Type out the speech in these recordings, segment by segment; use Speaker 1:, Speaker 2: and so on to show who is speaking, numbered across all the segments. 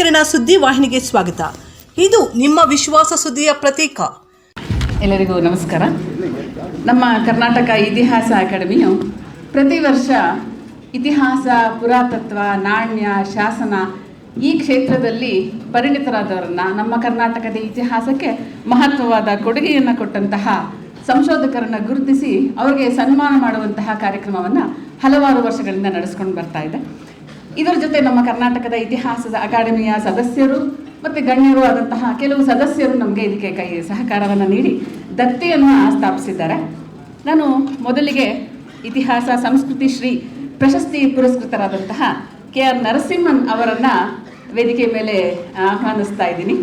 Speaker 1: ಮೂಡಲಕಿರಣ ಸುದ್ದಿ ವಾಹಿನಿಗೆ ಸ್ವಾಗತ. ಇದು ನಿಮ್ಮ ವಿಶ್ವಾಸ ಸುದ್ದಿಯ ಪ್ರತೀಕ.
Speaker 2: ಎಲ್ಲರಿಗೂ ನಮಸ್ಕಾರ. ನಮ್ಮ ಕರ್ನಾಟಕ ಇತಿಹಾಸ ಅಕಾಡೆಮಿಯು ಪ್ರತಿ ವರ್ಷ ಇತಿಹಾಸ, ಪುರಾತತ್ವ, ನಾಣ್ಯ, ಶಾಸನ ಈ ಕ್ಷೇತ್ರದಲ್ಲಿ ಪರಿಣಿತರಾದವರನ್ನ ನಮ್ಮ ಕರ್ನಾಟಕದ ಇತಿಹಾಸಕ್ಕೆ ಮಹತ್ವವಾದ ಕೊಡುಗೆಯನ್ನು ಕೊಟ್ಟಂತಹ ಸಂಶೋಧಕರನ್ನು ಗುರುತಿಸಿ ಅವರಿಗೆ ಸನ್ಮಾನ ಮಾಡುವಂತಹ ಕಾರ್ಯಕ್ರಮವನ್ನು ಹಲವಾರು ವರ್ಷಗಳಿಂದ ನಡೆಸ್ಕೊಂಡು ಬರ್ತಾ ಇದೆ. ಇದರ ಜೊತೆ ನಮ್ಮ ಕರ್ನಾಟಕದ ಇತಿಹಾಸದ ಅಕಾಡೆಮಿಯ ಸದಸ್ಯರು ಮತ್ತು ಗಣ್ಯರು ಆದಂತಹ ಕೆಲವು ಸದಸ್ಯರು ನಮಗೆ ಇದಕ್ಕೆ ಕೈ ಸಹಕಾರವನ್ನು ನೀಡಿ ದತ್ತಿಯನ್ನು ಸ್ಥಾಪಿಸಿದ್ದಾರೆ. ನಾನು ಮೊದಲಿಗೆ ಇತಿಹಾಸ, ಸಂಸ್ಕೃತಿ ಶ್ರೀ ಪ್ರಶಸ್ತಿ ಪುರಸ್ಕೃತರಾದಂತಹ ಕೆ ಆರ್ ನರಸಿಂಹನ್ ಅವರನ್ನು ವೇದಿಕೆ ಮೇಲೆ ಆಹ್ವಾನಿಸ್ತಾ ಇದ್ದೀನಿ.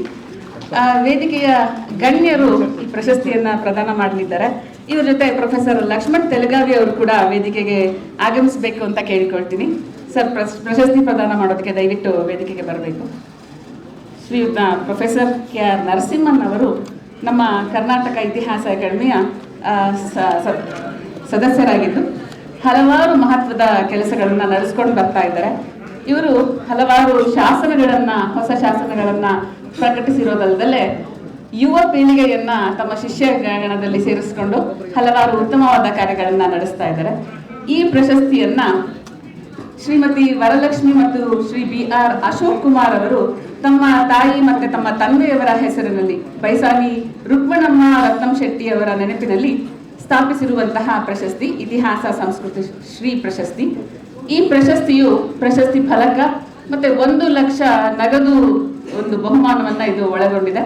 Speaker 2: ವೇದಿಕೆಯ ಗಣ್ಯರು ಈ ಪ್ರಶಸ್ತಿಯನ್ನು ಪ್ರದಾನ ಮಾಡಲಿದ್ದಾರೆ. ಇವರ ಜೊತೆ ಪ್ರೊಫೆಸರ್ ಲಕ್ಷ್ಮಣ್ ತೆಲಗಾವಿ ಅವರು ಕೂಡ ವೇದಿಕೆಗೆ ಆಗಮಿಸಬೇಕು ಅಂತ ಕೇಳಿಕೊಳ್ತೀನಿ. ಸರ್, ಪ್ರಶ್- ಪ್ರಶಸ್ತಿ ಪ್ರದಾನ ಮಾಡೋದಕ್ಕೆ ದಯವಿಟ್ಟು ವೇದಿಕೆಗೆ ಬರಬೇಕು. ಶ್ರೀಯುತ ಪ್ರೊಫೆಸರ್ ಕೆ ಆರ್ ನರಸಿಂಹನ್ ಅವರು ನಮ್ಮ ಕರ್ನಾಟಕ ಇತಿಹಾಸ ಅಕಾಡೆಮಿಯ ಸದಸ್ಯರಾಗಿದ್ದು, ಹಲವಾರು ಮಹತ್ವದ ಕೆಲಸಗಳನ್ನು ನಡೆಸ್ಕೊಂಡು ಬರ್ತಾ ಇದ್ದಾರೆ. ಇವರು ಹಲವಾರು ಶಾಸನಗಳನ್ನು, ಹೊಸ ಶಾಸನಗಳನ್ನು ಪ್ರಕಟಿಸಿರೋದಲ್ಲದೆ ಯುವ ಪೀಳಿಗೆಯನ್ನ ತಮ್ಮ ಶಿಷ್ಯ ಗಣದಲ್ಲಿ ಸೇರಿಸಿಕೊಂಡು ಹಲವಾರು ಉತ್ತಮವಾದ ಕಾರ್ಯಗಳನ್ನು ನಡೆಸ್ತಾ ಇದ್ದಾರೆ. ಈ ಪ್ರಶಸ್ತಿಯನ್ನ ಶ್ರೀಮತಿ ವರಲಕ್ಷ್ಮಿ ಮತ್ತು ಶ್ರೀ ಬಿ ಆರ್ ಅಶೋಕ್ ಕುಮಾರ್ ಅವರು ತಮ್ಮ ತಾಯಿ ಮತ್ತೆ ತಮ್ಮ ತಂದೆಯವರ ಹೆಸರಿನಲ್ಲಿ ಬೈಸಾಗಿ ರುಕ್ಮಣಮ್ಮ ರತ್ನಂ ಶೆಟ್ಟಿ ಅವರ ನೆನಪಿನಲ್ಲಿ ಸ್ಥಾಪಿಸಿರುವಂತಹ ಪ್ರಶಸ್ತಿ, ಇತಿಹಾಸ, ಸಂಸ್ಕೃತಿ ಶ್ರೀ ಪ್ರಶಸ್ತಿ. ಈ ಪ್ರಶಸ್ತಿಯು ಪ್ರಶಸ್ತಿ ಫಲಕ ಮತ್ತೆ ಒಂದು ಲಕ್ಷ ನಗದು ಒಂದು ಬಹುಮಾನವನ್ನ ಇದು ಒಳಗೊಂಡಿದೆ.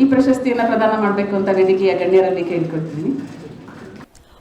Speaker 2: ಈ ಪ್ರಶಸ್ತಿಯನ್ನ ಪ್ರದಾನ ಮಾಡಬೇಕು ಅಂತ ವೇದಿಕೆಯ ಗಣ್ಯರಲ್ಲಿ ಕೇಳಿಕೊಳ್ತೀನಿ.